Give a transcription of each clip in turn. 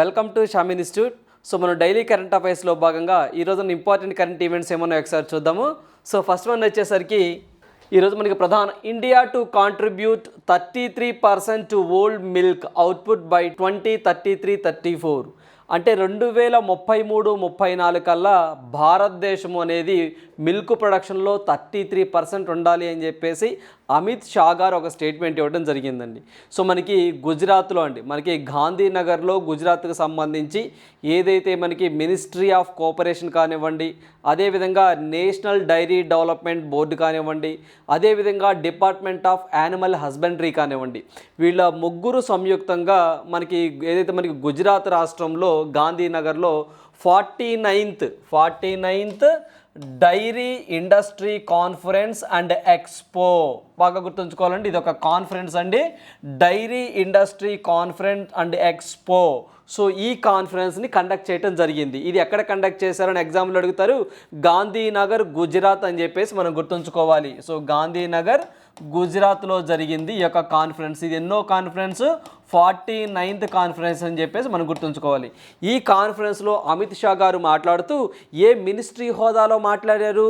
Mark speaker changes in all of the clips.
Speaker 1: Welcome to Sham institute. So మనం daily current అఫైర్స్లో భాగంగా ఈరోజు ఇంపార్టెంట్ కరెంట్ ఈవెంట్స్ ఏమన్నా ఒకసారి చూద్దాము. సో ఫస్ట్ వన్ వచ్చేసరికి ఈరోజు మనకి ప్రధాన India to contribute thirty three percent to world milk output by twenty thirty three thirty four. అంటే రెండు వేల ముప్పై మూడు ముప్పై నాలుగు కల్లా భారతదేశం అనేది మిల్క్ ప్రొడక్షన్లో థర్టీ త్రీ పర్సెంట్ ఉండాలి అని చెప్పేసి అమిత్ షా గారు ఒక స్టేట్మెంట్ ఇవ్వడం జరిగిందండి. సో మనకి గుజరాత్లో అండి మనకి గాంధీనగర్లో గుజరాత్కు సంబంధించి ఏదైతే మనకి మినిస్ట్రీ ఆఫ్ కోఆపరేషన్ కానివ్వండి అదేవిధంగా నేషనల్ డైరీ డెవలప్మెంట్ బోర్డు కానివ్వండి అదేవిధంగా డిపార్ట్మెంట్ ఆఫ్ యానిమల్ హస్బెండరీ కానివ్వండి వీళ్ళ ముగ్గురు సంయుక్తంగా మనకి ఏదైతే మనకి గుజరాత్ రాష్ట్రంలో గాంధీనగర్లో forty ninth forty ninth dairy industry conference and expo. బాగా గుర్తుంచుకోవాలండి ఇది ఒక కాన్ఫరెన్స్ అండి. Dairy industry conference and expo. So ఈ కాన్ఫరెన్స్ని కండక్ట్ చేయడం జరిగింది. ఇది ఎక్కడ కండక్ట్ చేశారని ఎగ్జామ్లో అడుగుతారు. గాంధీనగర్ గుజరాత్ అని చెప్పేసి మనం గుర్తుంచుకోవాలి. సో గాంధీనగర్ గుజరాత్లో జరిగింది ఈ యొక్క కాన్ఫరెన్స్. ఇది ఎన్నో కాన్ఫరెన్స్ ఫార్టీ నైన్త్ కాన్ఫరెన్స్ అని చెప్పేసి మనం గుర్తుంచుకోవాలి. ఈ కాన్ఫరెన్స్లో అమిత్ షా గారు మాట్లాడుతూ ఏ మినిస్ట్రీ హోదాలో మాట్లాడారు?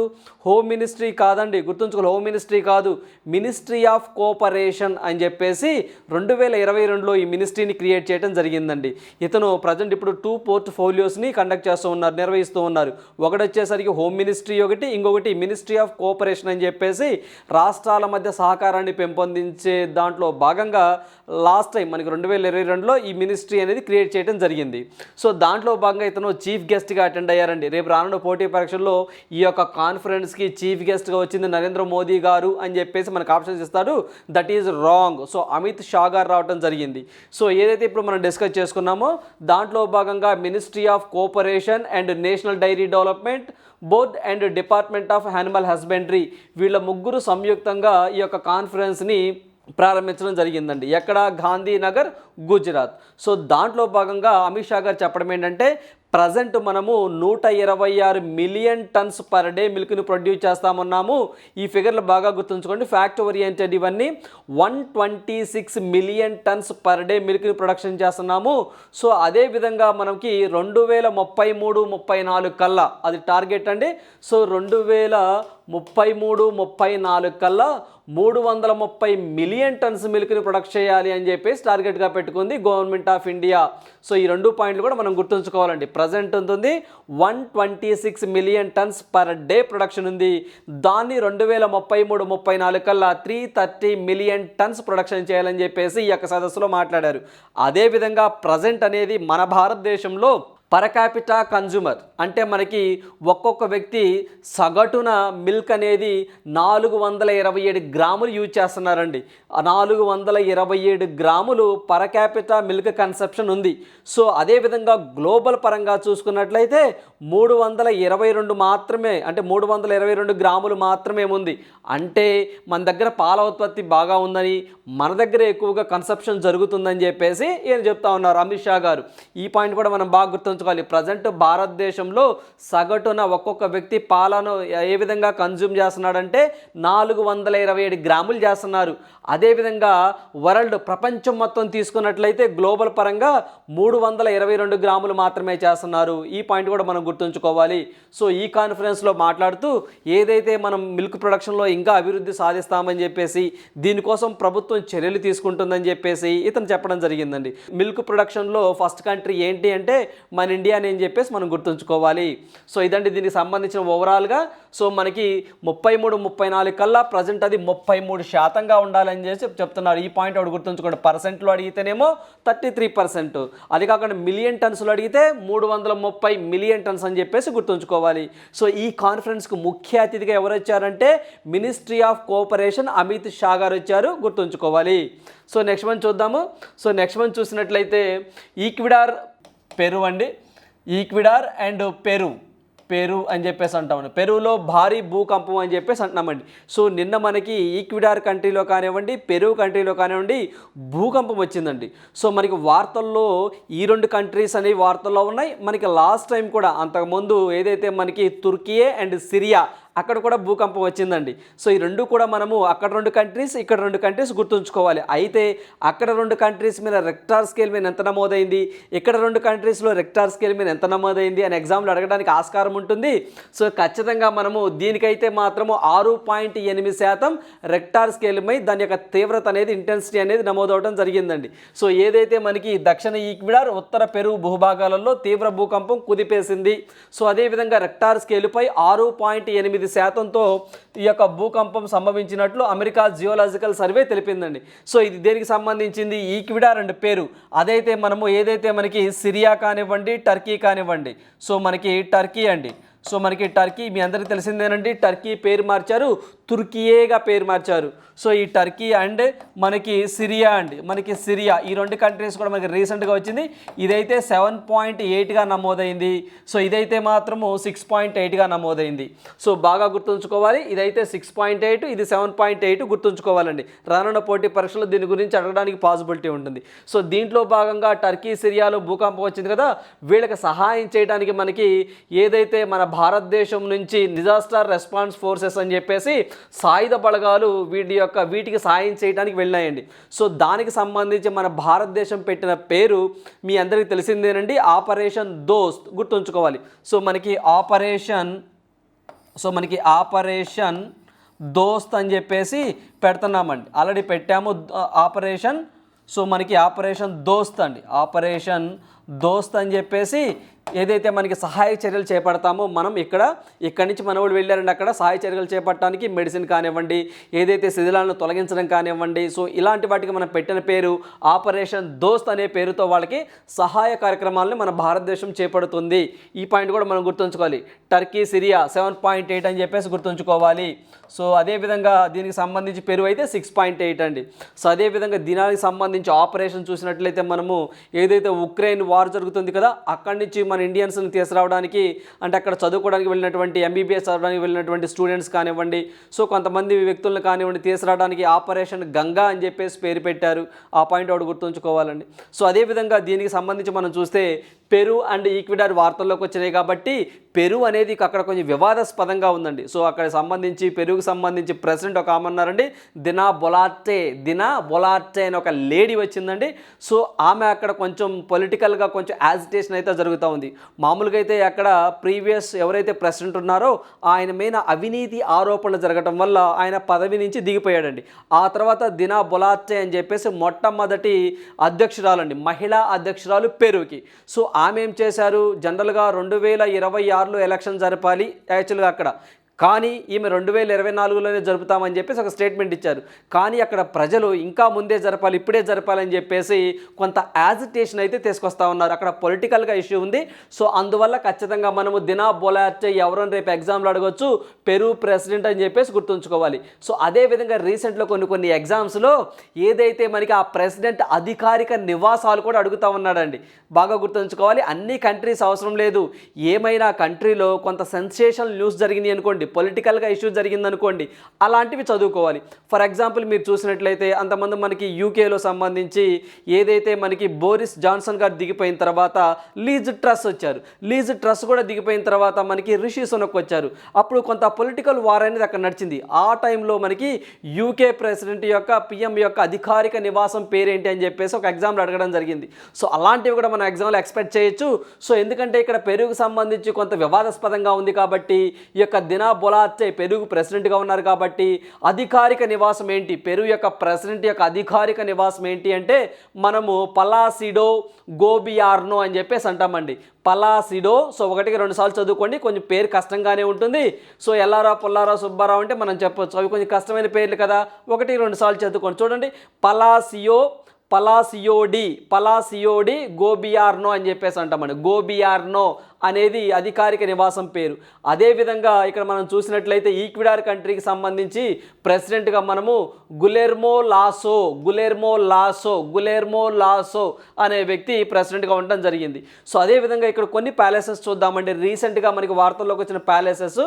Speaker 1: హోమ్ మినిస్ట్రీ కాదండి గుర్తుంచుకోవాలి హోమ్ మినిస్ట్రీ కాదు మినిస్ట్రీ ఆఫ్ కోఆపరేషన్ అని చెప్పేసి రెండు వేల ఇరవై రెండులో ఈ మినిస్ట్రీని క్రియేట్ చేయడం జరిగిందండి. ఇతను ప్రజెంట్ ఇప్పుడు టూ పోర్ట్ ఫోలియోస్ని కండక్ట్ చేస్తూ ఉన్నారు నిర్వహిస్తూ ఉన్నారు. ఒకటి వచ్చేసరికి హోమ్ మినిస్ట్రీ ఒకటి ఇంకొకటి మినిస్ట్రీ ఆఫ్ కోఆపరేషన్ అని చెప్పేసి రాష్ట్రాల మధ్య సహకారాన్ని పెంపొందించే దాంట్లో భాగంగా లాస్ట్ టైం మనకి రెండు వేల ఇరవై రెండులో ఈ మినిస్ట్రీ అనేది క్రియేట్ చేయడం జరిగింది. సో దాంట్లో భాగంగా ఇతను చీఫ్ గెస్ట్గా అటెండ్ అయ్యారండి. రేపు రానున్న పోటీ పరీక్షల్లో ఈ యొక్క కాన్ఫరెన్స్కి చీఫ్ గెస్ట్గా వచ్చింది నరేంద్ర మోదీ గారు అని చెప్పేసి మనకు ఆప్షన్స్ ఇస్తాడు. That is wrong. So Amit Shah గారు రావడం జరిగింది. సో ఏదైతే ఇప్పుడు మనం డిస్కస్ చేసుకున్నామో దాంట్లో భాగంగా ministry of cooperation and national dairy development board and department of animal husbandry వీళ్ళ ముగ్గురు సంయుక్తంగా ఈ యొక్క కాన్ఫరెన్స్ని ప్రారంభించడం జరిగిందండి. ఎక్కడ గాంధీనగర్ గుజరాత్. సో దాంట్లో భాగంగా అమిత్ షా గారు చెప్పడం ఏంటంటే ప్రజెంట్ మనము నూట ఇరవై ఆరు మిలియన్ టన్స్ పర్ డే మిల్క్ని ప్రొడ్యూస్ చేస్తామన్నాము. ఈ ఫిగర్లు బాగా గుర్తుంచుకోండి. ఫ్యాక్ట్ ఓరియంటెడ్ ఇవన్నీ one twenty six million tons per day మిల్క్ని production చేస్తున్నాము. సో అదే విధంగా మనకి రెండు వేల ముప్పై మూడు ముప్పై నాలుగు కల్లా అది టార్గెట్ అండి. సో రెండు వేల ముప్పై మూడు ముప్పై నాలుగు కల్లా మూడు వందల ముప్పై మిలియన్ టన్స్ మిల్క్ని ప్రొడక్ట్ చేయాలి అని చెప్పేసి టార్గెట్గా పెట్టుకుంది గవర్నమెంట్ ఆఫ్ ఇండియా. సో ఈ రెండు పాయింట్లు కూడా మనం గుర్తుంచుకోవాలండి. ప్రజెంట్ ఉంటుంది one twenty six million tons per day production ఉంది. దాన్ని రెండు వేల ముప్పై మూడు ముప్పై నాలుగు కల్లా three thirty million tons production చేయాలని చెప్పేసి ఈ యొక్క సదస్సులో మాట్లాడారు. అదేవిధంగా ప్రజెంట్ అనేది మన భారతదేశంలో పరకాపిటా కన్జ్యూమర్ అంటే మనకి ఒక్కొక్క వ్యక్తి సగటున మిల్క్ అనేది నాలుగు వందల ఇరవై ఏడు గ్రాములు యూజ్ చేస్తున్నారండి. నాలుగు వందల ఇరవై ఏడు గ్రాములు పరకాపిటా మిల్క్ కన్సెప్షన్ ఉంది. సో అదేవిధంగా గ్లోబల్ పరంగా చూసుకున్నట్లయితే మూడు వందల ఇరవై రెండు మాత్రమే అంటే మూడు వందల ఇరవై రెండు గ్రాములు మాత్రమే ఉంది. అంటే మన దగ్గర పాల ఉత్పత్తి బాగా ఉందని మన దగ్గర ఎక్కువగా కన్సెప్షన్ జరుగుతుందని చెప్పేసి ఈయన చెప్తా ఉన్నారు అమిత్ షా గారు. ఈ పాయింట్ కూడా మనం బాగా గుర్తుంచుకోవాలి ప్రజెంట్ భారతదేశంలో సగటున ఒక్కొక్క వ్యక్తి పాలను ఏ విధంగా కన్జ్యూమ్ చేస్తున్నాడంటే నాలుగు వందల ఇరవై ఏడు గ్రాములు చేస్తున్నారు. అదేవిధంగా వరల్డ్ ప్రపంచం మొత్తం తీసుకున్నట్లయితే గ్లోబల్ పరంగా మూడు వందల ఇరవై రెండు గ్రాములు మాత్రమే చేస్తున్నారు. ఈ పాయింట్ కూడా మనం గుర్తుంచుకోవాలి. సో ఈ కాన్ఫరెన్స్లో మాట్లాడుతూ ఏదైతే మనం మిల్క్ ప్రొడక్షన్లో ఇంకా అభివృద్ధి సాధిస్తామని చెప్పేసి దీనికోసం ప్రభుత్వం చర్యలు తీసుకుంటుందని చెప్పేసి ఇతను చెప్పడం జరిగిందండి. మిల్క్ ప్రొడక్షన్లో ఫస్ట్ కంట్రీ ఏంటి అంటే మన ఇండియా అని చెప్పేసి మనం గుర్తుంచుకోవాలి. సో ఇదండి దీనికి సంబంధించిన ఓవరాల్గా. సో మనకి ముప్పై మూడు ముప్పై నాలుగు కల్లా ప్రజెంట్ అది ముప్పై మూడు శాతంగా ఉండాలని చేసి చెప్తున్నారు. ఈ పాయింట్ ఒకటి గుర్తుంచుకోండి. పర్సెంట్లో అడిగితేనేమో థర్టీ త్రీ పర్సెంట్. అది కాకుండా మిలియన్ టన్స్లో అడిగితే మూడు వందల ముప్పై మిలియన్ టన్స్ అని చెప్పేసి గుర్తుంచుకోవాలి. సో ఈ కాన్ఫరెన్స్కు ముఖ్య అతిథిగా ఎవరు వచ్చారంటే ministry of cooperation Amit Shah గారు వచ్చారు గుర్తుంచుకోవాలి. సో నెక్స్ట్ మంత్ చూద్దాము. సో నెక్స్ట్ మంత్ చూసినట్లయితే ఈక్విడార్ పెరు అండి. Ecuador and Peru. పెరు అని చెప్పేసి అంటామండి పెరువులో భారీ భూకంపం అని చెప్పేసి అంటున్నామండి సో నిన్న మనకి ఈక్విడార్ కంట్రీలో కానివ్వండి పెరు కంట్రీలో కానివ్వండి భూకంపం వచ్చిందండి. సో మనకి వార్తల్లో ఈ రెండు కంట్రీస్ అనేవి వార్తల్లో ఉన్నాయి. మనకి లాస్ట్ టైం కూడా అంతకుముందు ఏదైతే మనకి తుర్కియే అండ్ సిరియా అక్కడ కూడా భూకంపం వచ్చిందండి. సో ఈ రెండు కూడా మనము అక్కడ రెండు కంట్రీస్ ఇక్కడ రెండు కంట్రీస్ గుర్తుంచుకోవాలి. అయితే అక్కడ రెండు కంట్రీస్ మీద రెక్టార్ స్కేల్ మీద ఎంత నమోదైంది? ఇక్కడ రెండు కంట్రీస్లో రెక్టార్ స్కేల్ మీద ఎంత నమోదైంది? అని ఎగ్జామ్లో అడగడానికి ఆస్కారం ఉంటుంది. సో ఖచ్చితంగా మనము దీనికైతే మాత్రము ఆరు పాయింట్ ఎనిమిది శాతం రెక్టార్ స్కేల్ మీద దాని యొక్క తీవ్రత అనేది ఇంటెన్సిటీ అనేది నమోదవడం జరిగిందండి. సో ఏదైతే మనకి దక్షిణ ఈక్విడార్ ఉత్తర పెరుగు భూభాగాలలో తీవ్ర భూకంపం కుదిపేసింది. సో అదేవిధంగా రెక్టార్ స్కేలుపై ఆరు పాయింట్ ఎనిమిది శాతంతో ఈ యొక్క భూకంపం సంభవించినట్లు అమెరికా జియోలాజికల్ సర్వే తెలిపిందండి. సో ఇది దేనికి సంబంధించింది? ఈక్విడార్ అండ్ పేరు. అదైతే మనము ఏదైతే మనకి సిరియా కానివ్వండి టర్కీ కానివ్వండి. సో మనకి టర్కీ అండి. సో మనకి టర్కీ మీ అందరికీ తెలిసిందేనండి. టర్కీ పేరు మార్చారు. తుర్కియేగా పేరు మార్చారు. సో ఈ టర్కీ అండ్ మనకి సిరియా అండి. మనకి సిరియా ఈ రెండు కంట్రీస్ కూడా మనకి రీసెంట్గా వచ్చింది. ఇదైతే సెవెన్ పాయింట్ ఎయిట్గా నమోదైంది. సో ఇదైతే మాత్రము సిక్స్ పాయింట్ ఎయిట్గా నమోదైంది. సో బాగా గుర్తుంచుకోవాలి. ఇదైతే సిక్స్ పాయింట్ ఎయిట్ ఇది సెవెన్ పాయింట్ ఎయిట్ గుర్తుంచుకోవాలండి. రానున్న పోటీ పరీక్షలు దీని గురించి అడగడానికి పాసిబిలిటీ ఉంటుంది. సో దీంట్లో భాగంగా టర్కీ సిరియాలో భూకంపం వచ్చింది కదా వీళ్ళకి సహాయం చేయడానికి మనకి ఏదైతే మన భారతదేశం నుంచి డిజాస్టర్ రెస్పాన్స్ ఫోర్సెస్ అని చెప్పేసి సాయుధ బలగాలు వీటి యొక్క వీటికి సాయం చేయడానికి వెళ్ళాయండి సో దానికి సంబంధించి మన భారతదేశం పెట్టిన పేరు మీ అందరికీ తెలిసిందేనండి. ఆపరేషన్ దోస్త్ గుర్తుంచుకోవాలి. సో మనకి ఆపరేషన్ సో మనకి ఆపరేషన్ దోస్త్ అని చెప్పేసి పెడుతున్నామండి. ఆల్రెడీ పెట్టాము ఆపరేషన్. సో మనకి ఆపరేషన్ దోస్త్ అండి. ఆపరేషన్ దోస్త్ అని చెప్పేసి ఏదైతే మనకి సహాయ చర్యలు చేపడతామో మనం ఇక్కడ ఇక్కడి నుంచి మనవాళ్ళు వెళ్ళారండి అక్కడ సహాయ చర్యలు చేపట్టడానికి మెడిసిన్ కానివ్వండి ఏదైతే శిథిలాలను తొలగించడం కానివ్వండి సో ఇలాంటి వాటికి మనం పెట్టిన పేరు ఆపరేషన్ దోస్త్ అనే పేరుతో వాళ్ళకి సహాయ కార్యక్రమాలను మన భారతదేశం చేపడుతుంది. ఈ పాయింట్ కూడా మనం గుర్తుంచుకోవాలి. Turkey Syria seven point eight అని చెప్పేసి గుర్తుంచుకోవాలి. సో అదేవిధంగా దీనికి సంబంధించి పెరుగు అయితే సిక్స్ పాయింట్ ఎయిట్ అండి. సో అదేవిధంగా దీనికి సంబంధించి ఆపరేషన్ చూసినట్లయితే మనము ఏదైతే ఉక్రెయిన్ వార్ జరుగుతుంది కదా అక్కడి నుంచి మన ఇండియన్స్ని తీసుకురావడానికి అంటే అక్కడ చదువుకోవడానికి వెళ్ళినటువంటి ఎంబీబీఎస్ చదవడానికి వెళ్ళినటువంటి స్టూడెంట్స్ కానివ్వండి సో కొంతమంది వ్యక్తులను కానివ్వండి తీసుకురావడానికి ఆపరేషన్ గంగా అని చెప్పేసి పేరు పెట్టారు. ఆ పాయింట్ ఒకటి గుర్తుంచుకోవాలండి. సో అదేవిధంగా దీనికి సంబంధించి మనం చూస్తే పెరు అండ్ ఈక్విడార్ వార్తల్లోకి వచ్చినాయి కాబట్టి పెరు అనేది అక్కడ కొంచెం వివాదాస్పదంగా ఉందండి. సో అక్కడ సంబంధించి పెరుగుకు సంబంధించి ప్రెసిడెంట్ ఒక ఆమె ఉన్నారండి. దినా బొలాట్టే దినా బొలార్టే అని ఒక లేడీ వచ్చిందండి. సో ఆమె అక్కడ కొంచెం పొలిటికల్గా కొంచెం యాజిటేషన్ అయితే జరుగుతూ ఉంది. మామూలుగా అయితే అక్కడ ప్రీవియస్ ఎవరైతే ప్రెసిడెంట్ ఉన్నారో ఆయన మీద అవినీతి ఆరోపణలు జరగటం వల్ల ఆయన పదవి నుంచి దిగిపోయాడండి. ఆ తర్వాత దినా బొలాటే అని చెప్పేసి మొట్టమొదటి అధ్యక్షురాలండి. మహిళా అధ్యక్షురాలు పెరుకి సో ఆమె ఏం చేశారు? జనరల్గా రెండు వేల ఇరవై ఆరులో ఎలక్షన్ జరపాలి. యాక్చువల్గా అక్కడ కానీ ఈమె రెండు వేల ఇరవై నాలుగులోనే జరుపుతామని చెప్పేసి ఒక స్టేట్మెంట్ ఇచ్చారు. కానీ అక్కడ ప్రజలు ఇంకా ముందే జరపాలి ఇప్పుడే జరపాలని చెప్పేసి కొంత యాజిటేషన్ అయితే తీసుకొస్తా ఉన్నారు. అక్కడ పొలిటికల్గా ఇష్యూ ఉంది. సో అందువల్ల ఖచ్చితంగా మనము దినా బొలార్టే ఎవరైనా రేపు ఎగ్జామ్లో అడగొచ్చు పెరు ప్రెసిడెంట్ అని చెప్పేసి గుర్తుంచుకోవాలి. సో అదేవిధంగా రీసెంట్లో కొన్ని కొన్ని ఎగ్జామ్స్లో ఏదైతే మనకి ఆ ప్రెసిడెంట్ అధికారిక నివాసాలు కూడా అడుగుతా ఉన్నాడండి. బాగా గుర్తుంచుకోవాలి. అన్ని కంట్రీస్ అవసరం లేదు. ఏమైనా కంట్రీలో కొంత సెన్సేషన్ న్యూస్ జరిగింది అనుకోండి పొలిటికల్గా ఇష్యూ జరిగిందనుకోండి అలాంటివి చదువుకోవాలి. ఫర్ ఎగ్జాంపుల్ మీరు చూసినట్లయితే అంతమంది మనకి యూకేలో సంబంధించి ఏదైతే మనకి బోరిస్ జాన్సన్ గారు దిగిపోయిన తర్వాత లీజ్ ట్రస్ వచ్చారు. లీజ్ ట్రస్ కూడా దిగిపోయిన తర్వాత మనకి రిషి సునక్ వచ్చారు. అప్పుడు కొంత పొలిటికల్ వార్ అనేది అక్కడ నడిచింది. ఆ టైంలో మనకి యూకే ప్రెసిడెంట్ యొక్క పిఎం యొక్క అధికారిక నివాసం పేరేంటి అని చెప్పేసి ఒక ఎగ్జామ్లో అడగడం జరిగింది. సో అలాంటివి కూడా మనం ఎగ్జామ్లో ఎక్స్పెక్ట్ చేయొచ్చు. సో ఎందుకంటే ఇక్కడ పెరుగుకు సంబంధించి కొంత వివాదాస్పదంగా ఉంది కాబట్టి ఈ యొక్క దినా బొలార్టే పెరుగు ప్రెసిడెంట్గా ఉన్నారు కాబట్టి అధికారిక నివాసం ఏంటి? పెరుగు యొక్క ప్రెసిడెంట్ యొక్క అధికారిక నివాసం ఏంటి అంటే మనము పలాసిడో గోబియార్నో అని చెప్పేసి అంటామండి. పలాసిడో సో ఒకటికి రెండు సార్లు చదువుకోండి కొంచెం పేరు కష్టంగానే ఉంటుంది. సో ఎల్లారా పుల్లారా సుబ్బారావు అంటే మనం చెప్పొచ్చు. అవి కొంచెం కష్టమైన పేర్లు కదా. ఒకటి రెండు సార్లు చదువుకోండి. చూడండి. పలాసియో పలాసియోడి పలాసియోడి గోబియార్నో అని చెప్పేసి అంటామండి. గోబియార్నో అనేది అధికారిక నివాసం పేరు. అదేవిధంగా ఇక్కడ మనం చూసినట్లయితే ఈక్విడార్ కంట్రీకి సంబంధించి ప్రెసిడెంట్గా మనము Guillermo Lasso Guillermo Lasso Guillermo Lasso అనే వ్యక్తి ప్రెసిడెంట్గా ఉండడం జరిగింది. సో అదేవిధంగా ఇక్కడ కొన్ని ప్యాలెసెస్ చూద్దామండి. రీసెంట్గా మనకి వార్తల్లోకి వచ్చిన palaces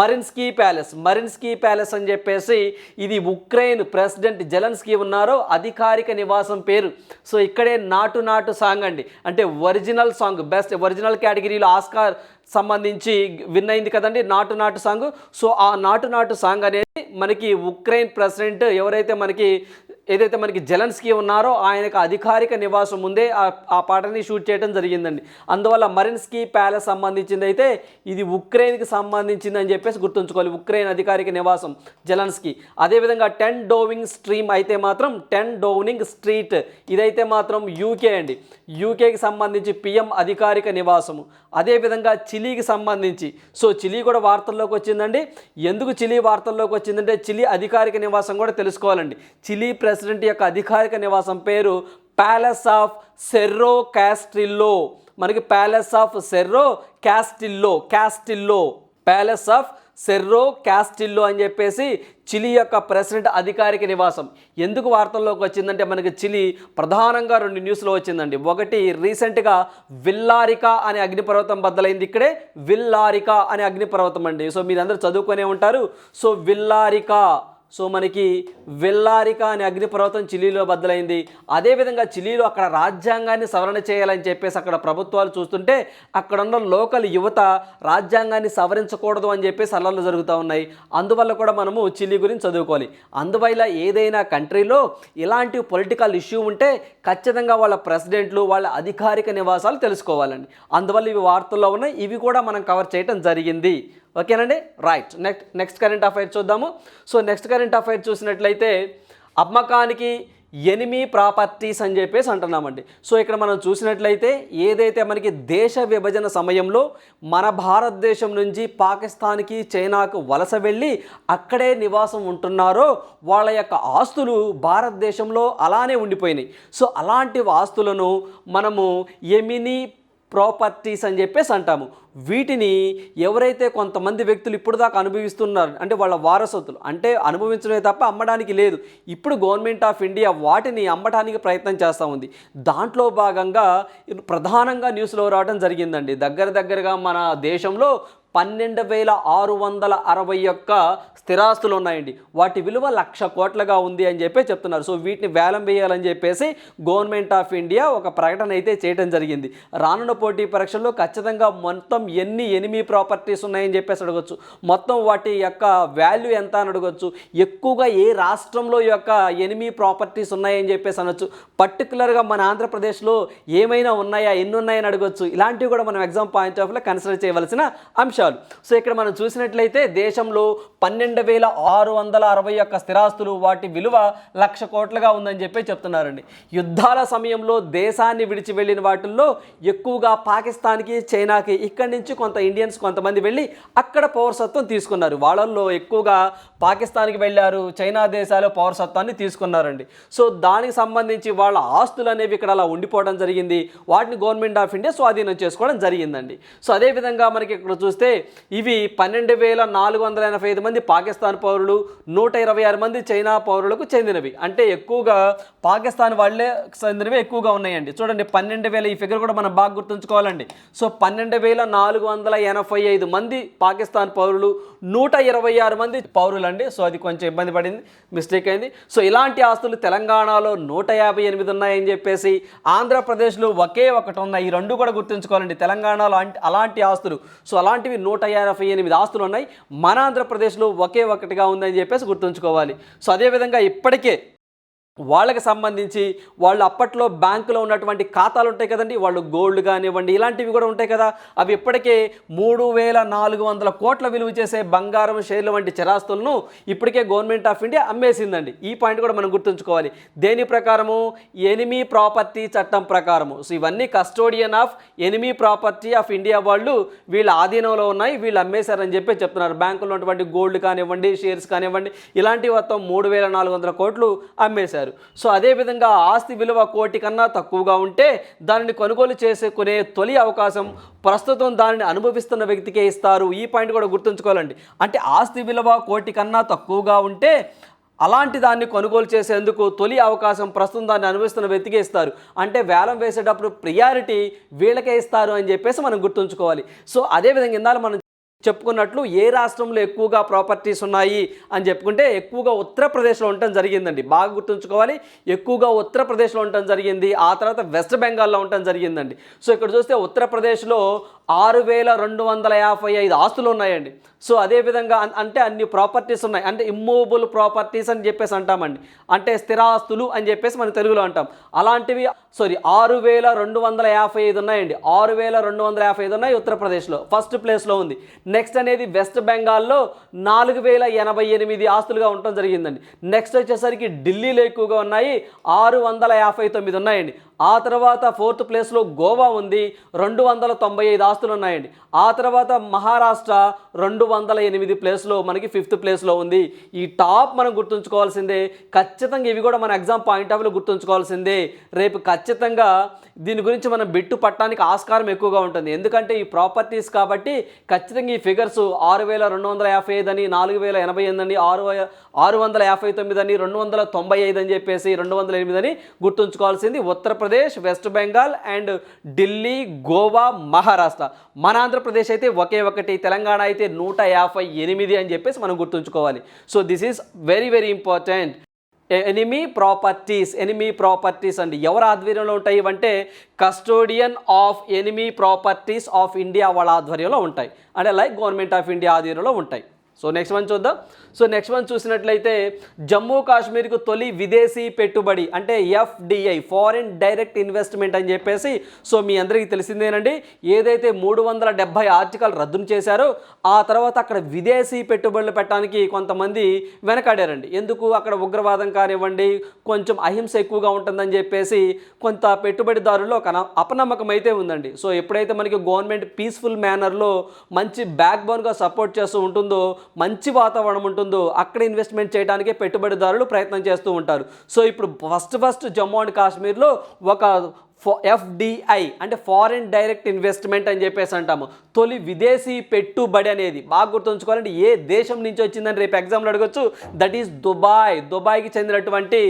Speaker 1: Mariinsky palace. Mariinsky palace అని చెప్పేసి ఇది ఉక్రెయిన్ ప్రెసిడెంట్ జెలన్స్కీ ఉన్నారో అధికారిక నివాసం పేరు. సో ఇక్కడే నాటు నాటు సాంగ్ అండి. అంటే ఒరిజినల్ సాంగ్ బెస్ట్ ఒరిజినల్ కేటగిరీలో ఆస్కార్ సంబంధించి విన్ అయింది కదండి నాటు నాటు సాంగ్. సో ఆ నాటు నాటు సాంగ్ అనేది మనకి ఉక్రెయిన్ ప్రెసిడెంట్ ఎవరైతే మనకి ఏదైతే మనకి జలన్స్కీ ఉన్నారో ఆయనకు అధికారిక నివాసం ముందే ఆ- ఆ పాటని షూట్ చేయడం జరిగిందండి. అందువల్ల మరిన్స్కీ ప్యాలెస్ సంబంధించింది అయితే ఇది ఉక్రెయిన్కి సంబంధించింది అని చెప్పేసి గుర్తుంచుకోవాలి. ఉక్రెయిన్ అధికారిక నివాసం జలన్స్కీ. అదేవిధంగా టెన్ డోవింగ్ స్ట్రీమ్ అయితే మాత్రం టెన్ డోవింగ్ స్ట్రీట్ ఇదైతే మాత్రం యూకే అండి. యూకేకి సంబంధించి పిఎం అధికారిక నివాసము. అదేవిధంగా చిలీకి సంబంధించి. సో చిలీ కూడా వార్తల్లోకి వచ్చిందండి. ఎందుకు చిలీ వార్తల్లోకి వచ్చిందంటే చిలీ అధికారిక నివాసం కూడా తెలుసుకోవాలండి. చిలీ ప్రెసిడెంట్ యొక్క అధికారిక నివాసం పేరు ప్యాలెస్ ఆఫ్ సెర్రో క్యాస్టిల్లో మనకి palace of Cerro Castillo Castillo palace of Cerro Castillo అని చెప్పేసి చిలీ యొక్క ప్రెసిడెంట్ అధికారిక నివాసం. ఎందుకు వార్తల్లోకి వచ్చిందంటే మనకి చిలీ ప్రధానంగా రెండు న్యూస్లో వచ్చిందండి. ఒకటి రీసెంట్గా విల్లారికా అనే అగ్నిపర్వతం బద్దలైంది ఇక్కడే. విల్లారికా అనే అగ్నిపర్వతం అండి. సో మీరందరూ చదువుకునే ఉంటారు. సో విల్లారికా సో మనకి వెల్లారిక అనే అగ్నిపర్వతం చిలీలో బద్దలైంది. అదేవిధంగా చిలీలో అక్కడ రాజ్యాంగాన్ని సవరణ చేయాలని చెప్పేసి అక్కడ ప్రభుత్వాలు చూస్తుంటే అక్కడ ఉన్న లోకల్ యువత రాజ్యాంగాన్ని సవరించకూడదు అని చెప్పేసి అల్లర్లు జరుగుతూ ఉన్నాయి. అందువల్ల కూడా మనము చిలీ గురించి చదువుకోవాలి. అందువల్ల ఏదైనా కంట్రీలో ఇలాంటి పొలిటికల్ ఇష్యూ ఉంటే ఖచ్చితంగా వాళ్ళ ప్రెసిడెంట్లు వాళ్ళ అధికారిక నివాసాలు తెలుసుకోవాలండి. అందువల్ల ఇవి వార్తల్లో ఉన్నాయి. ఇవి కూడా మనం కవర్ చేయడం జరిగింది. ఓకేనండి? Right next next current affair చూద్దాము. సో నెక్స్ట్ కరెంట్ అఫైర్ చూసినట్లయితే అమ్మకానికి ఎనిమి ప్రాపర్టీస్ అని చెప్పేసి అంటున్నామండి. సో ఇక్కడ మనం చూసినట్లయితే ఏదైతే మనకి దేశ విభజన సమయంలో మన భారతదేశం నుంచి పాకిస్తాన్కి చైనాకు వలస వెళ్ళి అక్కడే నివాసం ఉంటున్నారో వాళ్ళ యొక్క ఆస్తులు భారతదేశంలో అలానే ఉండిపోయినాయి. సో అలాంటి ఆస్తులను మనము ఎమిని ప్రాపర్టీస్ అని చెప్పేసి అంటాము. వీటిని ఎవరైతే కొంతమంది వ్యక్తులు ఇప్పుడు దాకా అనుభవిస్తున్నారు అంటే వాళ్ళ వారసత్తులు అంటే అనుభవించడమే తప్ప అమ్మడానికి లేదు. ఇప్పుడు గవర్నమెంట్ ఆఫ్ ఇండియా వాటిని అమ్మడానికి ప్రయత్నం చేస్తూ ఉంది. దాంట్లో భాగంగా ప్రధానంగా న్యూస్లో రావడం జరిగిందండి. దగ్గర దగ్గరగా మన దేశంలో పన్నెండు వేల ఆరు వందల అరవై ఒక్క స్థిరాస్తులు ఉన్నాయండి వాటి విలువ లక్ష కోట్లుగా ఉంది అని చెప్పి చెప్తున్నారు. సో వీటిని వేలం వేయాలని చెప్పేసి గవర్నమెంట్ ఆఫ్ ఇండియా ఒక ప్రకటన అయితే చేయడం జరిగింది. రానున్న పోటీ పరీక్షల్లో ఖచ్చితంగా మొత్తం ఎన్ని ఎనిమి ప్రాపర్టీస్ ఉన్నాయని చెప్పేసి అడగచ్చు. మొత్తం వాటి యొక్క వాల్యూ ఎంత అని అడగచ్చు. ఎక్కువగా ఏ రాష్ట్రంలో యొక్క ఎనిమి ప్రాపర్టీస్ ఉన్నాయని చెప్పేసి అనొచ్చు. పర్టికులర్గా మన ఆంధ్రప్రదేశ్లో ఏమైనా ఉన్నాయా? ఎన్ని ఉన్నాయని అడగొచ్చు. ఇలాంటివి కూడా మనం ఎగ్జామ్ పాయింట్ ఆఫ్లో కన్సిడర్ చేయవలసిన అంశాలు. సో ఇక్కడ మనం చూసినట్లయితే దేశంలో పన్నెండు వేల ఆరు వందల అరవై ఒక్క స్థిరాస్తులు వాటి విలువ లక్ష కోట్లుగా ఉందని చెప్పి చెప్తున్నారండి. యుద్ధాల సమయంలో దేశాన్ని విడిచి వెళ్ళిన వాటిల్లో ఎక్కువగా పాకిస్తాన్కి చైనాకి ఇక్కడి నుంచి కొంత ఇండియన్స్ కొంతమంది వెళ్ళి అక్కడ పౌరసత్వం తీసుకున్నారు. వాళ్ళల్లో ఎక్కువగా పాకిస్తాన్కి వెళ్ళారు చైనా దేశాలు పౌరసత్వాన్ని తీసుకున్నారండి. సో దానికి సంబంధించి వాళ్ళ ఆస్తులు అనేవి ఇక్కడ అలా ఉండిపోవడం జరిగింది. వాటిని గవర్నమెంట్ ఆఫ్ ఇండియా స్వాధీనం చేసుకోవడం జరిగిందండి. సో అదేవిధంగా మనకి ఇక్కడ చూస్తే ఇవి పన్నెండు వేల నాలుగు వందల ఎనభై ఐదు మంది పాకిస్తాన్ పౌరులు నూట ఇరవై ఆరు మంది చైనా పౌరులకు చెందినవి. అంటే ఎక్కువగా పాకిస్తాన్ వాళ్ళే చెందినవి ఎక్కువగా ఉన్నాయండి. చూడండి పన్నెండు వేల ఈ ఫిగర్ కూడా మనం బాగా గుర్తుంచుకోవాలండి. సో పన్నెండు వేల నాలుగు వందల ఎనభై ఐదు మంది పాకిస్తాన్ పౌరులు నూట ఇరవై ఆరు మంది పౌరులండి. సో అది కొంచెం ఇబ్బంది పడింది మిస్టేక్ అయింది. సో ఇలాంటి ఆస్తులు తెలంగాణలో నూట యాభై ఎనిమిది ఉన్నాయని చెప్పేసి ఆంధ్రప్రదేశ్లో ఒకే ఒకటి ఉన్నాయి ఈ రెండు కూడా గుర్తుంచుకోవాలండి. తెలంగాణలో అలాంటి ఆస్తులు. సో అలాంటివి నూట యాభై ఎనిమిది ఆస్తులు ఉన్నాయి. మన ఆంధ్రప్రదేశ్లో ఒకే ఒకటిగా ఉందని చెప్పేసి గుర్తుంచుకోవాలి. సో అదేవిధంగా ఇప్పటికే వాళ్ళకి సంబంధించి వాళ్ళు అప్పట్లో బ్యాంకులో ఉన్నటువంటి ఖాతాలు ఉంటాయి కదండి వాళ్ళు గోల్డ్ కానివ్వండి ఇలాంటివి కూడా ఉంటాయి కదా. అవి ఇప్పటికే మూడు వేల నాలుగు వందల కోట్ల విలువ చేసే బంగారం షేర్లు వంటి చరాస్తులను ఇప్పటికే గవర్నమెంట్ ఆఫ్ ఇండియా అమ్మేసిందండి. ఈ పాయింట్ కూడా మనం గుర్తుంచుకోవాలి. దేని ప్రకారము? ఎనిమీ ప్రాపర్టీ చట్టం ప్రకారము. సో ఇవన్నీ custodian of enemy property of India వాళ్ళు వీళ్ళ ఆధీనంలో ఉన్నాయి వీళ్ళు అమ్మేశారని చెప్పి చెప్తున్నారు. బ్యాంకులో ఉన్నటువంటి గోల్డ్ కానివ్వండి షేర్స్ కానివ్వండి ఇలాంటి మొత్తం మూడు వేల నాలుగు వందల కోట్లు అమ్మేశారు. సో అదేవిధంగా ఆస్తి విలువ కోటి కన్నా తక్కువగా ఉంటే దానిని కొనుగోలు చేసుకునే తొలి అవకాశం ప్రస్తుతం దానిని అనుభవిస్తున్న వ్యక్తికే ఇస్తారు. ఈ పాయింట్ కూడా గుర్తుంచుకోవాలండి. అంటే ఆస్తి విలువ కోటి కన్నా తక్కువగా ఉంటే అలాంటి దాన్ని కొనుగోలు చేసేందుకు తొలి అవకాశం ప్రస్తుతం దాన్ని అనుభవిస్తున్న వ్యక్తికే ఇస్తారు. అంటే వేలం వేసేటప్పుడు ప్రియారిటీ వీళ్ళకే ఇస్తారు అని చెప్పేసి మనం గుర్తుంచుకోవాలి. సో అదేవిధంగా ఇందాక మనం చెప్పుకున్నట్లు ఏ రాష్ట్రంలో ఎక్కువగా ప్రాపర్టీస్ ఉన్నాయి అని చెప్పుకుంటే ఎక్కువగా ఉత్తరప్రదేశ్లో ఉండటం జరిగిందండి. బాగా గుర్తుంచుకోవాలి. ఎక్కువగా ఉత్తరప్రదేశ్లో ఉండటం జరిగింది. ఆ తర్వాత వెస్ట్ బెంగాల్లో ఉండటం జరిగిందండి. సో ఇక్కడ చూస్తే ఉత్తరప్రదేశ్లో ఆరు వేల రెండు వందల యాభై ఐదు ఆస్తులు ఉన్నాయండి. సో అదేవిధంగా అంటే అన్ని ప్రాపర్టీస్ ఉన్నాయి. అంటే ఇమ్మూవబుల్ ప్రాపర్టీస్ అని చెప్పేసి అంటామండి. అంటే స్థిరాస్తులు అని చెప్పేసి మనం తెలుగులో అంటాం. అలాంటివి సారీ ఆరు వేల రెండు వందల యాభై ఐదు ఉన్నాయండి. ఆరు వేల రెండు వందల యాభై ఐదు ఉన్నాయి ఉత్తరప్రదేశ్లో. ఫస్ట్ ప్లేస్లో ఉంది. నెక్స్ట్ అనేది వెస్ట్ బెంగాల్లో నాలుగు వేల ఎనభై ఎనిమిది ఆస్తులుగా ఉండటం జరిగిందండి. నెక్స్ట్ వచ్చేసరికి ఢిల్లీలో ఎక్కువగా ఉన్నాయి. ఆరు వందల యాభై తొమ్మిది ఉన్నాయండి. ఆ తర్వాత ఫోర్త్ ప్లేస్లో గోవా ఉంది రెండు వందల తొంభై ఐదు ఆస్తులు ఉన్నాయండి. ఆ తర్వాత మహారాష్ట్ర రెండు వందల ఎనిమిది ప్లేస్లో మనకి ఫిఫ్త్ ప్లేస్లో ఉంది. ఈ టాప్ మనం గుర్తుంచుకోవాల్సిందే ఖచ్చితంగా ఇవి కూడా మన ఎగ్జామ్ పాయింట్ ఆఫ్ వ్యూలో గుర్తుంచుకోవాల్సిందే. రేపు ఖచ్చితంగా దీని గురించి మనం బిట్టు పట్టడానికి ఆస్కారం ఎక్కువగా ఉంటుంది. ఎందుకంటే ఈ ప్రాపర్టీస్ కాబట్టి ఖచ్చితంగా ఈ ఫిగర్స్ ఆరు వేల రెండు వందల యాభై ఐదు అని నాలుగు వేల ఎనభై ఎనిమిది అని ఆరు ఆరు వందల యాభై తొమ్మిది అని రెండు వందల తొంభై ఐదు అని చెప్పేసి రెండు వందల ఎనిమిది అని గుర్తుంచుకోవాల్సింది. ఉత్తరప్రదేశ్ వెస్ట్ బెంగాల్ అండ్ ఢిల్లీ గోవా మహారాష్ట్ర. మన ఆంధ్రప్రదేశ్ అయితే ఒకే ఒకటి తెలంగాణ అయితే నూట యాభై ఎనిమిది అని చెప్పేసి మనం గుర్తుంచుకోవాలి. So this is very very important enemy properties enemy properties అండి. ఎవరు ఆధ్వర్యంలో ఉంటాయి అంటే custodian of enemy properties of India వాళ్ళ ఆధ్వర్యంలో ఉంటాయి. అంటే లైక్ గవర్నమెంట్ ఆఫ్ ఇండియా ఆధ్వర్యంలో ఉంటాయి. సో నెక్స్ట్ వన్ చూద్దాం. సో నెక్స్ట్ వన్ చూసినట్లయితే జమ్మూ కాశ్మీర్కు తొలి విదేశీ పెట్టుబడి అంటే ఎఫ్డిఐ ఫారిన్ డైరెక్ట్ ఇన్వెస్ట్మెంట్ అని చెప్పేసి సో మీ అందరికీ తెలిసిందేనండి. ఏదైతే మూడు వందల డెబ్బై ఆర్టికల్ రద్దును చేశారో ఆ తర్వాత అక్కడ విదేశీ పెట్టుబడులు పెట్టడానికి కొంతమంది వెనకాడారండి. ఎందుకు? అక్కడ ఉగ్రవాదం కానివ్వండి కొంచెం అహింస ఎక్కువగా ఉంటుందని చెప్పేసి కొంత పెట్టుబడిదారుల్లో ఒక అపనమ్మకం అయితే ఉందండి. సో ఎప్పుడైతే మనకి గవర్నమెంట్ పీస్ఫుల్ మేనర్లో మంచి బ్యాక్ బోన్గా సపోర్ట్ చేస్తూ ఉంటుందో మంచి వాతావరణం ఉంటుందో అక్కడ ఇన్వెస్ట్మెంట్ చేయడానికే పెట్టుబడిదారులు ప్రయత్నం చేస్తూ ఉంటారు. సో ఇప్పుడు ఫస్ట్ ఫస్ట్ జమ్మూ అండ్ కాశ్మీర్లో ఒక ఎఫ్డిఐ అంటే ఫారిన్ డైరెక్ట్ ఇన్వెస్ట్మెంట్ అని చెప్పేసి అంటాము. తొలి విదేశీ పెట్టుబడి అనేది బాగా గుర్తుంచుకోవాలంటే ఏ దేశం నుంచి వచ్చిందని రేపు ఎగ్జామ్లో అడగచ్చు. That is Dubai. దుబాయ్కి చెందినటువంటి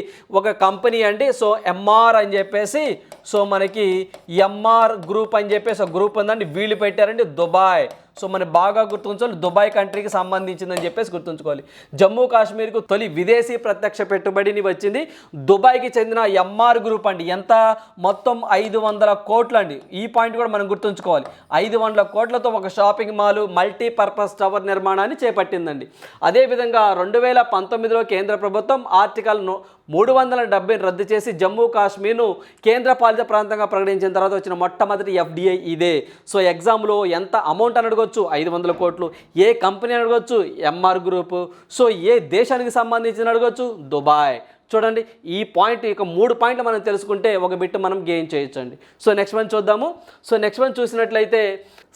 Speaker 1: ఒక కంపెనీ అండి. సో ఎంఆర్ అని చెప్పేసి సో మనకి ఎంఆర్ గ్రూప్ అని చెప్పేసి ఒక గ్రూప్ ఉందండి. వీళ్ళు పెట్టారండి దుబాయ్. సో మనం బాగా గుర్తుంచుకోవాలి దుబాయ్ కంట్రీకి సంబంధించిందని చెప్పేసి గుర్తుంచుకోవాలి. జమ్మూ కాశ్మీర్కు తొలి విదేశీ ప్రత్యక్ష పెట్టుబడిని వచ్చింది. దుబాయ్కి చెందిన ఎంఆర్ గ్రూప్ అండి. ఎంత? మొత్తం ఐదు వందల కోట్లు అండి ఈ పాయింట్ కూడా మనం గుర్తుంచుకోవాలి. ఐదు వందల కోట్లతో ఒక షాపింగ్ మాల్ మల్టీపర్పస్ టవర్ నిర్మాణాన్ని చేపట్టిందండి. అదేవిధంగా రెండు వేల పంతొమ్మిదిలో కేంద్ర ప్రభుత్వం ఆర్టికల్ మూడు వందల డెబ్బైని రద్దు చేసి జమ్మూ కాశ్మీర్ను కేంద్ర పాలిత ప్రాంతంగా ప్రకటించిన తర్వాత వచ్చిన మొట్టమొదటి ఎఫ్డిఐ ఇదే. సో ఎగ్జామ్లో ఎంత అమౌంట్ అని అడగొచ్చు? ఐదు వందల కోట్లు. ఏ కంపెనీ అని అడగొచ్చు? MR group. సో ఏ దేశానికి సంబంధించిన అడగొచ్చు? దుబాయ్. చూడండి ఈ పాయింట్ ఇక మూడు పాయింట్లు మనం తెలుసుకుంటే ఒక బిట్ మనం గెయిన్ చేయొచ్చండి. సో నెక్స్ట్ వన్ చూద్దాము. సో నెక్స్ట్ వన్ చూసినట్లయితే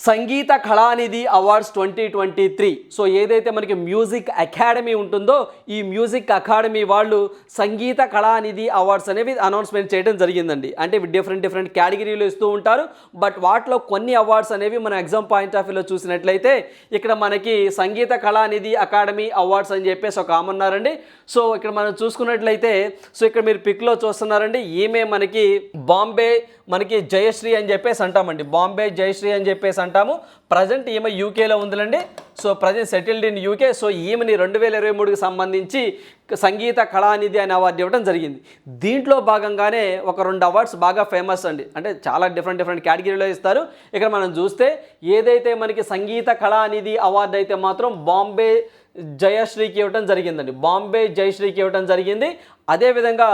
Speaker 1: Sangeetha Kalanidhi awards twenty twenty three. So ఏదైతే మనకి మ్యూజిక్ అకాడమీ ఉంటుందో ఈ మ్యూజిక్ అకాడమీ వాళ్ళు సంగీత కళానిధి అవార్డ్స్ అనేవి అనౌన్స్మెంట్ చేయడం జరిగిందండి. అంటే ఇవి డిఫరెంట్ డిఫరెంట్ కేటగిరీలు ఇస్తూ ఉంటారు. బట్ వాటిలో కొన్ని అవార్డ్స్ అనేవి మన ఎగ్జామ్ పాయింట్ ఆఫ్ వ్యూలో చూసినట్లయితే ఇక్కడ మనకి సంగీత కళానిధి అకాడమీ అవార్డ్స్ అని చెప్పేసి ఒక కామన్నారండి సో ఇక్కడ మనం చూసుకున్నట్లయితే అయితే సో ఇక్కడ మీరు పిక్లో చూస్తున్నారండి ఈమె మనకి బాంబే మనకి జయశ్రీ అని చెప్పేసి అంటామండి. బాంబే జయశ్రీ అని చెప్పేసి అంటాము. ప్రజెంట్ ఈమె యూకేలో ఉందిలండి. So present settled in UK. So ఈమెని రెండు వేల ఇరవై మూడుకి సంబంధించి సంగీత కళానిధి అనే అవార్డు ఇవ్వడం జరిగింది. దీంట్లో భాగంగానే ఒక రెండు అవార్డ్స్ బాగా ఫేమస్ అండి. అంటే చాలా డిఫరెంట్ డిఫరెంట్ కేటగిరీలో ఇస్తారు. ఇక్కడ మనం చూస్తే ఏదైతే మనకి సంగీత కళానిధి అవార్డు అయితే మాత్రం బాంబే జయశ్రీకి ఇవ్వడం జరిగిందండి. బాంబే జయశ్రీకి ఇవ్వడం జరిగింది. అదేవిధంగా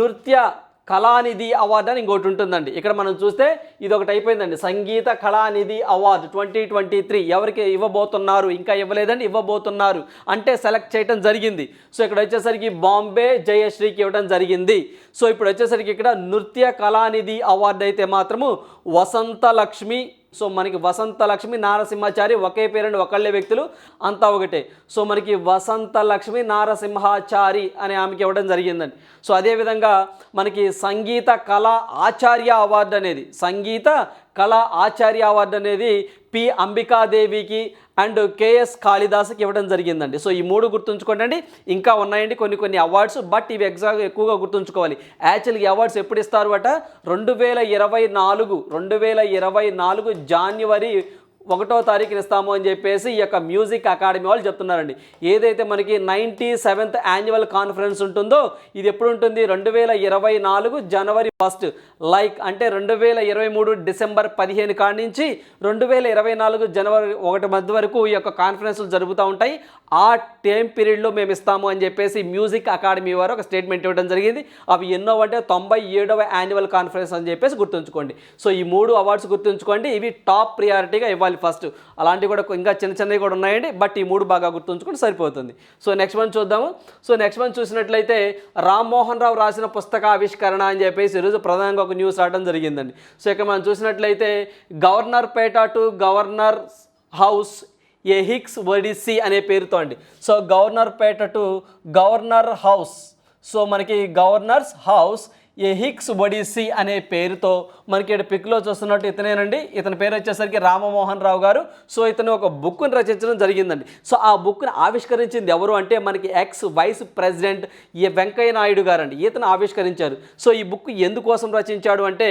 Speaker 1: నృత్య కళానిధి అవార్డు అని ఇంకోటి ఉంటుందండి. ఇక్కడ మనం చూస్తే ఇది ఒకటి అయిపోయిందండి. Sangeetha Kalanidhi award twenty twenty three ఎవరికి ఇవ్వబోతున్నారు? ఇంకా ఇవ్వలేదండి. ఇవ్వబోతున్నారు అంటే సెలెక్ట్ చేయడం జరిగింది. సో ఇక్కడ వచ్చేసరికి బాంబే జయశ్రీకి ఇవ్వడం జరిగింది. సో ఇప్పుడు వచ్చేసరికి ఇక్కడ నృత్య కళానిధి అవార్డు అయితే మాత్రము వసంత లక్ష్మి సో మనకి వసంత లక్ష్మి నారసింహాచారి ఒకే పేరండి ఒకళ్ళే వ్యక్తులు అంతా ఒకటే. సో మనకి వసంత లక్ష్మి నారసింహాచారి అనే ఆమెకి ఇవ్వడం జరిగిందండి. సో అదేవిధంగా మనకి సంగీత కళా ఆచార్య అవార్డు అనేది సంగీత కళా ఆచార్య అవార్డు అనేది పి. అంబికాదేవికి అండ్ కేఎస్ కాళిదాస్కి ఇవ్వడం జరిగిందండి. సో ఈ మూడు గుర్తుంచుకోండి ఇంకా ఉన్నాయండి కొన్ని కొన్ని అవార్డ్స్ బట్ ఇవి ఎగ్జామ్ ఎక్కువగా గుర్తుంచుకోవాలి. యాక్చువల్గా అవార్డ్స్ ఎప్పుడు ఇస్తారు అట? రెండు వేల ఇరవై నాలుగు రెండు వేల ఇరవై నాలుగు జాన్యువరి ఒకటో తారీఖున ఇస్తాము అని చెప్పేసి ఈ యొక్క మ్యూజిక్ అకాడమీ వాళ్ళు చెప్తున్నారండి. ఏదైతే మనకి నైంటీ సెవెంత్ యాన్యువల్ కాన్ఫరెన్స్ ఉంటుందో ఇది ఎప్పుడు ఉంటుంది రెండు వేల ఇరవై నాలుగు జనవరి ఫస్ట్. లైక్ అంటే రెండు వేల ఇరవై మూడు డిసెంబర్ పదిహేను కాడి నుంచి రెండు వేల ఇరవై నాలుగు జనవరి ఒకటి మధ్య వరకు ఈ యొక్క కాన్ఫరెన్స్లు జరుగుతూ ఉంటాయి. ఆ టైం పీరియడ్లో మేము ఇస్తాము అని చెప్పేసి మ్యూజిక్ అకాడమీ వారు ఒక స్టేట్మెంట్ ఇవ్వడం జరిగింది. అవి ఎన్నో అంటే తొంభై ఏడవ యాన్యువల్ కాన్ఫరెన్స్ అని చెప్పేసి గుర్తుంచుకోండి. సో ఈ మూడు అవార్డ్స్ గుర్తుంచుకోండి. ఇవి టాప్ ప్రియారిటీగా ఇవ్వాలి ఫస్ట్. అలాంటివి కూడా ఇంకా చిన్న చిన్నవి కూడా ఉన్నాయండి బట్ ఈ మూడు బాగా గుర్తుంచుకుంటే సరిపోతుంది. సో నెక్స్ట్ మంత్ చూద్దాము. సో నెక్స్ట్ మంత్ చూసినట్లయితే రామ్మోహన్ రావు రాసిన పుస్తక ఆవిష్కరణ అని చెప్పేసి ఈరోజు ప్రధానంగా ఒక న్యూస్ రావడం జరిగిందండి. సో ఇక మనం చూసినట్లయితే Governorpet to governor house a hick's odyssey అనే పేరుతో అండి. So Governorpet to governor house. So మనకి governors house a hick's odyssey అనే పేరుతో మనకి ఇక్కడ పిక్లో చూస్తున్నట్టు ఇతనేనండి. ఇతని పేరు వచ్చేసరికి రామమోహన్ రావు గారు. సో ఇతను ఒక బుక్ను రచించడం జరిగిందండి. సో ఆ బుక్ను ఆవిష్కరించింది ఎవరు అంటే మనకి ఎక్స్ వైస్ ప్రెసిడెంట్ ఈ వెంకయ్య నాయుడు గారండి. ఇతను ఆవిష్కరించారు. సో ఈ బుక్ ఎందుకోసం రచించాడు అంటే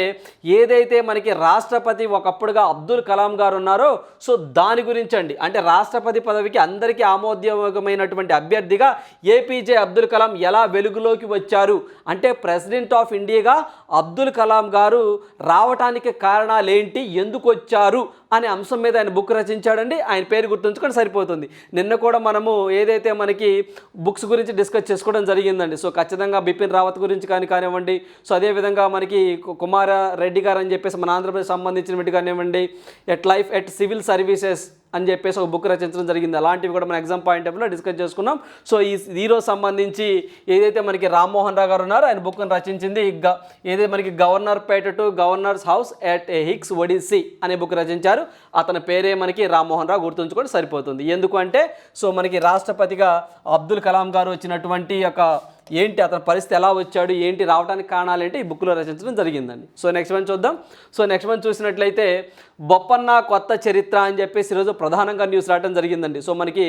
Speaker 1: ఏదైతే మనకి రాష్ట్రపతి ఒకప్పుడుగా అబ్దుల్ కలాం గారు ఉన్నారో సో దాని గురించి అండి అంటే రాష్ట్రపతి పదవికి అందరికీ ఆమోదయోగమైనటువంటి అభ్యర్థిగా ఏపీజే అబ్దుల్ కలాం ఎలా వెలుగులోకి వచ్చారు? అంటే ప్రెసిడెంట్ ఆఫ్ ఇండియాగా అబ్దుల్ కలాం గారు రావటానికి కారణాలేంటి? ఎందుకు వచ్చారు? అనే అంశం మీద ఆయన బుక్ రచించాడండి. ఆయన పేరు గుర్తుంచుకొని సరిపోతుంది. నిన్న కూడా మనము ఏదైతే మనకి బుక్స్ గురించి డిస్కస్ చేసుకోవడం జరిగిందండి. సో ఖచ్చితంగా బిపిన్ రావత్ గురించి కానీ కానివ్వండి. సో అదేవిధంగా మనకి కుమార రెడ్డి గారు అని చెప్పేసి మన ఆంధ్రప్రదేశ్ సంబంధించినవి కానివ్వండి at life at civil services అని చెప్పేసి ఒక బుక్ రచించడం జరిగింది. అలాంటివి కూడా మన ఎగ్జామ్ పాయింట్ ఆఫ్లో డిస్కస్ చేసుకున్నాం. సో ఈ హీరో సంబంధించి ఏదైతే మనకి రామ్మోహన్ రావు గారు ఉన్నారో ఆయన బుక్ని రచించింది గ ఏదైతే మనకి Governorpet to governors house at a hick's odyssey అనే బుక్ రచించారు. అతని పేరే మనకి రామ్మోహన్ రావు గుర్తుంచుకొని సరిపోతుంది. ఎందుకంటే సో మనకి రాష్ట్రపతిగా అబ్దుల్ కలాం గారు వచ్చినటువంటి యొక్క ఏంటి అతని పరిస్థితి ఎలా వచ్చాడు ఏంటి రావడానికి కారణాలు ఏంటి ఈ బుక్లో రచించడం జరిగిందండి. సో నెక్స్ట్ వన్ చూద్దాం. సో నెక్స్ట్ వన్ చూసినట్లయితే బొప్పన్న కొత్త చరిత్ర అని చెప్పేసి ఈరోజు ప్రధానంగా న్యూస్ రావడం జరిగిందండి. సో మనకి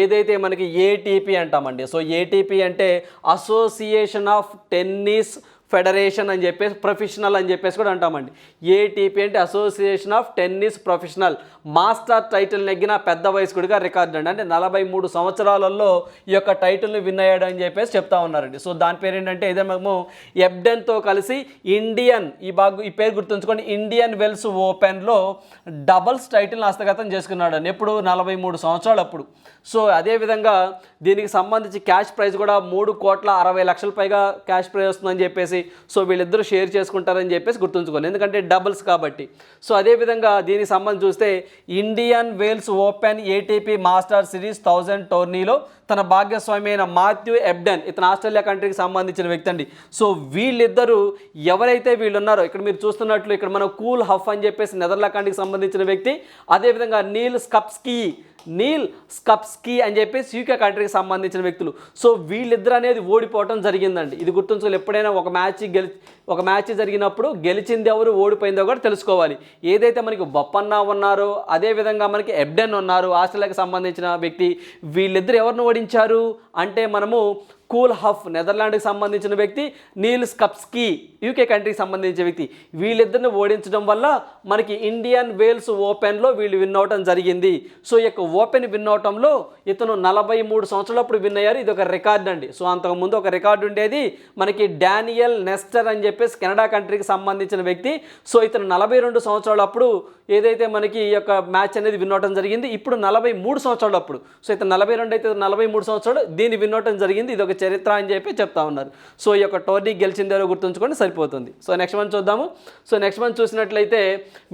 Speaker 1: ఏదైతే మనకి ఏటీపీ అంటామండి. సో ఏటీపీ అంటే అసోసియేషన్ ఆఫ్ టెన్నిస్ ఫెడరేషన్ అని చెప్పేసి ప్రొఫెషనల్ అని చెప్పేసి కూడా అంటామండి. ఏటీపీ అంటే association of tennis professional master title నెగ్గిన పెద్ద వయస్కుడిగా రికార్డు అండి. అంటే నలభై మూడు సంవత్సరాలలో ఈ యొక్క టైటిల్ని విన్ అయ్యాడు అని చెప్పేసి చెప్తా ఉన్నారండి. సో దాని పేరు ఏంటంటే ఇదే మేము ఎబ్డెన్తో కలిసి ఇండియన్ ఈ బాగు ఈ పేరు గుర్తుంచుకోండి. ఇండియన్ వెల్స్ ఓపెన్లో డబల్స్ టైటిల్ని హస్తగతం చేసుకున్నాడు అండి ఎప్పుడు? నలభై మూడు సంవత్సరాలు అప్పుడు. సో అదేవిధంగా దీనికి సంబంధించి క్యాష్ ప్రైజ్ కూడా మూడు కోట్ల అరవై లక్షల పైగా క్యాష్ ప్రైజ్ వస్తుందని చెప్పేసి సో వీళ్ళిద్దరూ షేర్ చేసుకుంటారని చెప్పేసి గుర్తుంచుకోండి. ఎందుకంటే డబుల్స్ కాబట్టి. సో అదేవిధంగా దీనికి సంబంధించి చూస్తే Indian Wells Open ATP master series thousand టోర్నీలో తన భాగ్యస్వామి అయిన మాథ్యూ ఎబ్డెన్ ఇతను ఆస్ట్రేలియా కంట్రీకి సంబంధించిన వ్యక్తి అండి. సో వీళ్ళిద్దరూ ఎవరైతే వీళ్ళు ఉన్నారో ఇక్కడ మీరు చూస్తున్నట్లు ఇక్కడ మనం కూల్ హఫ్ అని చెప్పేసి నెదర్లాండ్కి సంబంధించిన వ్యక్తి అదేవిధంగా నీల్ స్కప్స్కీ నీల్ స్కప్స్కీ అని చెప్పేసి యూకే కంట్రీకి సంబంధించిన వ్యక్తులు. సో వీళ్ళిద్దరు అనేది ఓడిపోవటం జరిగిందండి. ఇది గుర్తుంచుకోవాలి. ఎప్పుడైనా ఒక మ్యాచ్ గెలి ఒక మ్యాచ్ జరిగినప్పుడు గెలిచింది ఎవరు ఓడిపోయిందో కూడా తెలుసుకోవాలి. ఏదైతే మనకి బొప్పన్న ఉన్నారో అదేవిధంగా మనకి ఎబ్డెన్ ఉన్నారు ఆస్ట్రేలియాకి సంబంధించిన వ్యక్తి వీళ్ళిద్దరు ఎవరిని ఓడించారు? అంటే మనము కూల్ హఫ్ నెదర్లాండ్కి సంబంధించిన వ్యక్తి నీల్ స్కప్స్కీ యూకే కంట్రీకి సంబంధించిన వ్యక్తి. వీళ్ళిద్దరిని ఓడించడం వల్ల మనకి ఇండియన్ వేల్స్ ఓపెన్లో వీళ్ళు విన్ అవటం జరిగింది. సో ఈ యొక్క ఓపెన్ విన్ అవటంలో ఇతను నలభై మూడు సంవత్సరాలప్పుడు విన్ అయ్యారు. ఇది ఒక రికార్డ్ అండి. సో అంతకుముందు ఒక రికార్డు ఉండేది. మనకి డానియల్ నెస్టర్ అని చెప్పేసి కెనడా కంట్రీకి సంబంధించిన వ్యక్తి. సో ఇతను నలభై రెండు సంవత్సరాలప్పుడు ఏదైతే మనకి ఈ యొక్క మ్యాచ్ అనేది విన్ అవటం జరిగింది ఇప్పుడు నలభై మూడు సంవత్సరాలప్పుడు. సో ఇతను నలభై రెండు అయితే నలభై మూడు సంవత్సరాలు దీన్ని విన్ అవటం జరిగింది. ఇది ఒక చరిత్ర అని చెప్పి చెప్తా ఉన్నారు. సో ఈ యొక్క టోర్నీ గెలిచిందేరో గుర్తుంచుకొని సరిపోతుంది. సో నెక్స్ట్ మంత్ చూద్దాము. సో నెక్స్ట్ మంత్ చూసినట్లయితే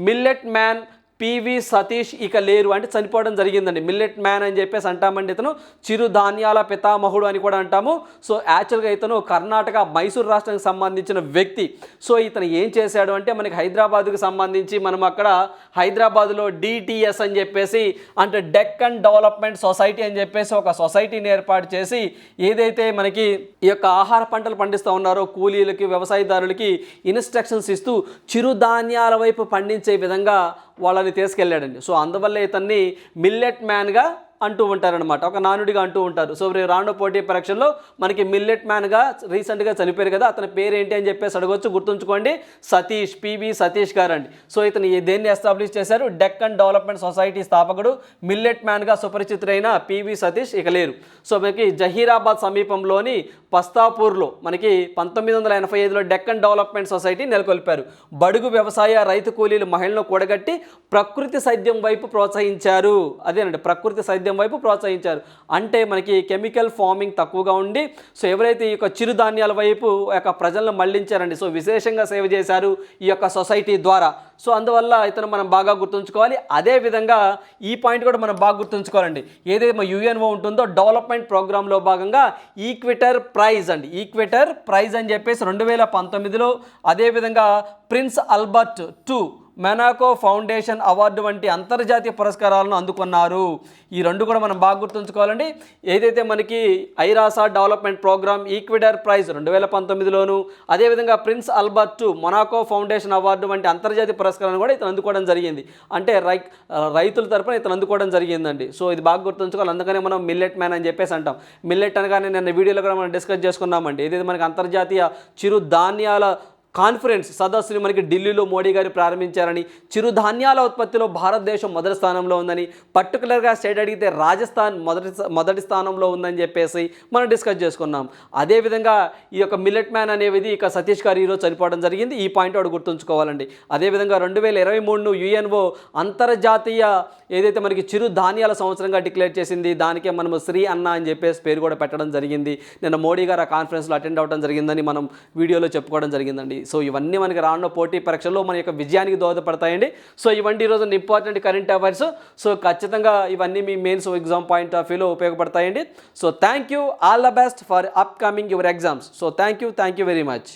Speaker 1: మిల్లెట్ మ్యాన్ పివి సతీష్ ఇక లేరు అంటే చనిపోవడం జరిగిందండి. మిల్లెట్ మ్యాన్ అని చెప్పేసి అంటామండి ఇతను. చిరుధాన్యాల పితామహుడు అని కూడా అంటాము. సో యాక్చువల్గా ఇతను కర్ణాటక మైసూరు రాష్ట్రానికి సంబంధించిన వ్యక్తి. సో ఇతను ఏం చేశాడు అంటే మనకి హైదరాబాద్కు సంబంధించి మనం అక్కడ హైదరాబాద్లో డిటిఎస్ అని చెప్పేసి అంటే డెక్కన్ డెవలప్మెంట్ సొసైటీ అని చెప్పేసి ఒక సొసైటీని ఏర్పాటు చేసి ఏదైతే మనకి ఈ యొక్క ఆహార పంటలు పండిస్తూ ఉన్నారో కూలీలకి వ్యవసాయదారులకి ఇన్స్ట్రక్షన్స్ ఇస్తూ చిరుధాన్యాల వైపు పండించే విధంగా వాళ్ళని తీసుకెళ్ళాడండి. సో అందువల్ల ఇతన్ని మిల్లెట్ మ్యాన్గా అంటూ ఉంటారనమాట ఒక నానుడిగా అంటూ ఉంటారు. సో రేపు రానున్న పోటీ పరీక్షల్లో మనకి మిల్లెట్ మ్యాన్గా రీసెంట్గా చనిపోయారు కదా అతని పేరు ఏంటి అని చెప్పేసి అడగొచ్చు గుర్తుంచుకోండి. సతీష్ పివి సతీష్ గారు అండి సో ఇతను దేన్ని ఎస్టాబ్లిష్ చేశారు? డెక్కన్ డెవలప్మెంట్ సొసైటీ స్థాపకుడు మిల్లెట్ మ్యాన్గా సుపరిచితుడైన పివి సతీష్ ఇక లేరు. సో మనకి జహీరాబాద్ సమీపంలోని పస్తాపూర్లో మనకి పంతొమ్మిది వందల ఎనభై ఐదులో డెక్కన్ డెవలప్మెంట్ సొసైటీ నెలకొల్పారు. బడుగు వ్యవసాయ రైతు కూలీలు మహిళలను కూడగట్టి ప్రకృతి సైద్యం వైపు ప్రోత్సహించారు. అదేనండి ప్రకృతి సైద్యం వైపు ప్రోత్సహించారు. అంటే మనకి కెమికల్ ఫార్మింగ్ తక్కువగా ఉండి సో ఎవరైతే ఈ యొక్క చిరుధాన్యాల వైపు యొక్క ప్రజలను మళ్ళించారండి సో విశేషంగా సేవ చేశారు ఈ యొక్క సొసైటీ ద్వారా. సో అందువల్ల ఇతను మనం బాగా గుర్తుంచుకోవాలి. అదే విధంగా ఈ పాయింట్ కూడా మనం బాగా గుర్తుంచుకోవాలండి. ఏదైతే మా యుఎన్ఓ ఉంటుందో డెవలప్మెంట్ ప్రోగ్రాంలో భాగంగా ఈక్విటర్ ప్రైజ్ అండి. ఈక్విటర్ ప్రైజ్ అని చెప్పేసి రెండు వేల పంతొమ్మిదిలో అదేవిధంగా Prince Albert two Monaco foundation award వంటి అంతర్జాతీయ పురస్కారాలను అందుకున్నారు. ఈ రెండు కూడా మనం బాగా గుర్తుంచుకోవాలండి. ఏదైతే మనకి ఐరాసా డెవలప్మెంట్ ప్రోగ్రామ్ ఈక్విడర్ ప్రైజ్ రెండు వేల పంతొమ్మిదిలోను అదేవిధంగా Prince Albert Monaco foundation award వంటి అంతర్జాతీయ పురస్కారాలను కూడా ఇతను అందుకోవడం జరిగింది. అంటే రై రైతుల తరపున ఇతను అందుకోవడం జరిగిందండి. సో ఇది బాగా గుర్తుంచుకోవాలి. అందుకనే మనం మిల్లెట్ మ్యాన్ అని చెప్పేసి అంటాం. మిల్లెట్ అనగానే నిన్న వీడియోలో కూడా మనం డిస్కస్ చేసుకున్నామండి. ఏదైతే మనకి అంతర్జాతీయ చిరు ధాన్యాల కాన్ఫరెన్స్ సదస్సుని మనకి ఢిల్లీలో మోడీ గారు ప్రారంభించారని చిరుధాన్యాల ఉత్పత్తిలో భారతదేశం మొదటి స్థానంలో ఉందని పర్టికులర్గా స్టేట్ అడిగితే రాజస్థాన్ మొదటి మొదటి స్థానంలో ఉందని చెప్పేసి మనం డిస్కస్ చేసుకున్నాం. అదేవిధంగా ఈ యొక్క మిల్లెట్ మ్యాన్ అనేది ఇక సతీష్ గారు ఈరోజు చనిపోవడం జరిగింది. ఈ పాయింట్ వాడు గుర్తుంచుకోవాలండి. అదేవిధంగా రెండు వేల ఇరవై మూడును యుఎన్ఓ అంతర్జాతీయ ఏదైతే మనకి చిరుధాన్యాల సంవత్సరంగా డిక్లేర్ చేసింది దానికే మనము శ్రీ అన్న అని చెప్పేసి పేరు కూడా పెట్టడం జరిగింది. నిన్న మోడీ గారు ఆ కాన్ఫరెన్స్లో అటెండ్ అవ్వడం జరిగిందని మనం వీడియోలో చెప్పుకోవడం జరిగిందండి. సో ఇవన్నీ మనకి రానున్న పోటీ పరీక్షల్లో మన యొక్క విజయానికి దోహదపడతాయండి. సో ఇవన్నీ ఈరోజు ఇంపార్టెంట్ కరెంట్ అఫైర్స్. సో ఖచ్చితంగా ఇవన్నీ మీ మెయిన్స్ ఎగ్జామ్ పాయింట్ ఆఫ్ వ్యూలో ఉపయోగపడతాయండి. So thank you. All the best for upcoming your exams. So thank you. Thank you very much.